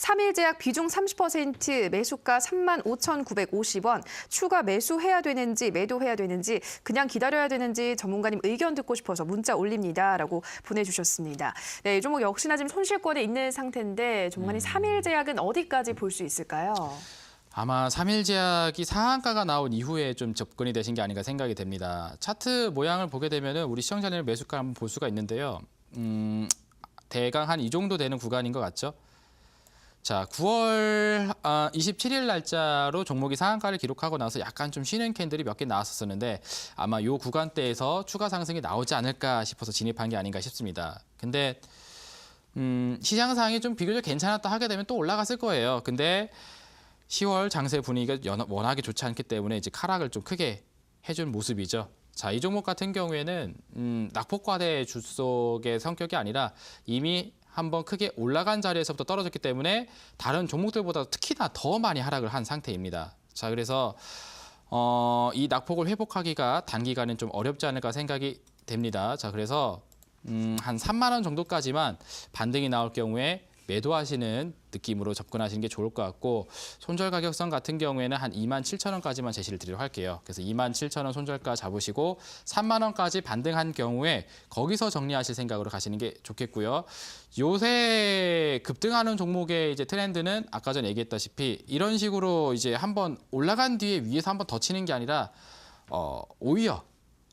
3일제약 비중 30% 매수가 3만 5,950원 추가 매수해야 되는지 매도해야 되는지 그냥 기다려야 되는지 전문가님 의견 듣고 싶어서 문자 올립니다라고 보내주셨습니다. 네, 이 종목 역시나 지금 손실권에 있는 상태인데 전문가님 3일제약은 어디까지 볼 수 있을까요? 아마 3일 제약이 상한가가 나온 이후에 좀 접근이 되신 게 아닌가 생각이 됩니다. 차트 모양을 보게 되면은 우리 시청자님 매수가 한번 볼 수가 있는데요. 음, 대강 한 이 정도 되는 구간인 것 같죠? 자, 9월 아, 27일 날짜로 종목이 상한가를 기록하고 나서 약간 좀 쉬는 캔들이 몇 개 나왔었는데 아마 요 구간대에서 추가 상승이 나오지 않을까 싶어서 진입한 게 아닌가 싶습니다. 근데 음, 시장 상황이 좀 비교적 괜찮았다 하게 되면 또 올라갔을 거예요. 근데 10월 장세 분위기가 연- 워낙에 좋지 않기 때문에 이제 카락을 좀 크게 해준 모습이죠. 자, 이 종목 같은 경우에는 음, 낙폭과대 주속의 성격이 아니라 이미 한번 크게 올라간 자리에서부터 떨어졌기 때문에 다른 종목들보다 특히나 더 많이 하락을 한 상태입니다. 자, 그래서 어, 이 낙폭을 회복하기가 단기간엔 좀 어렵지 않을까 생각이 됩니다. 자, 그래서 음, 한 3만 원 정도까지만 반등이 나올 경우에 매도하시는 느낌으로 접근하시는 게 좋을 것 같고 손절 가격선 같은 경우에는 한 2만 7천 원까지만 제시를 드리도록 할게요. 그래서 2만 7천 원 손절가 잡으시고 3만 원까지 반등한 경우에 거기서 정리하실 생각으로 가시는 게 좋겠고요. 요새 급등하는 종목의 이제 트렌드는 아까 전에 얘기했다시피 이런 식으로 이제 한번 올라간 뒤에 위에서 한번 더 치는 게 아니라 어, 오히려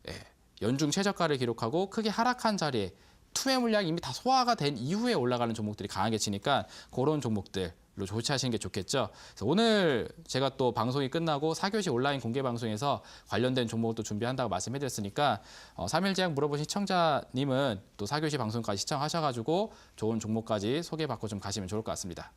예, 연중 최저가를 기록하고 크게 하락한 자리에 투매 물량이 이미 다 소화가 된 이후에 올라가는 종목들이 강하게 치니까 그런 종목들 로 조치하시는 게 좋겠죠. 그래서 오늘 제가 또 방송이 끝나고 4교시 온라인 공개 방송에서 관련된 종목을 또 준비한다고 말씀해드렸으니까 어, 3일 제약 물어보신 시청자님은 또 4교시 방송까지 시청하셔가지고 좋은 종목까지 소개받고 좀 가시면 좋을 것 같습니다.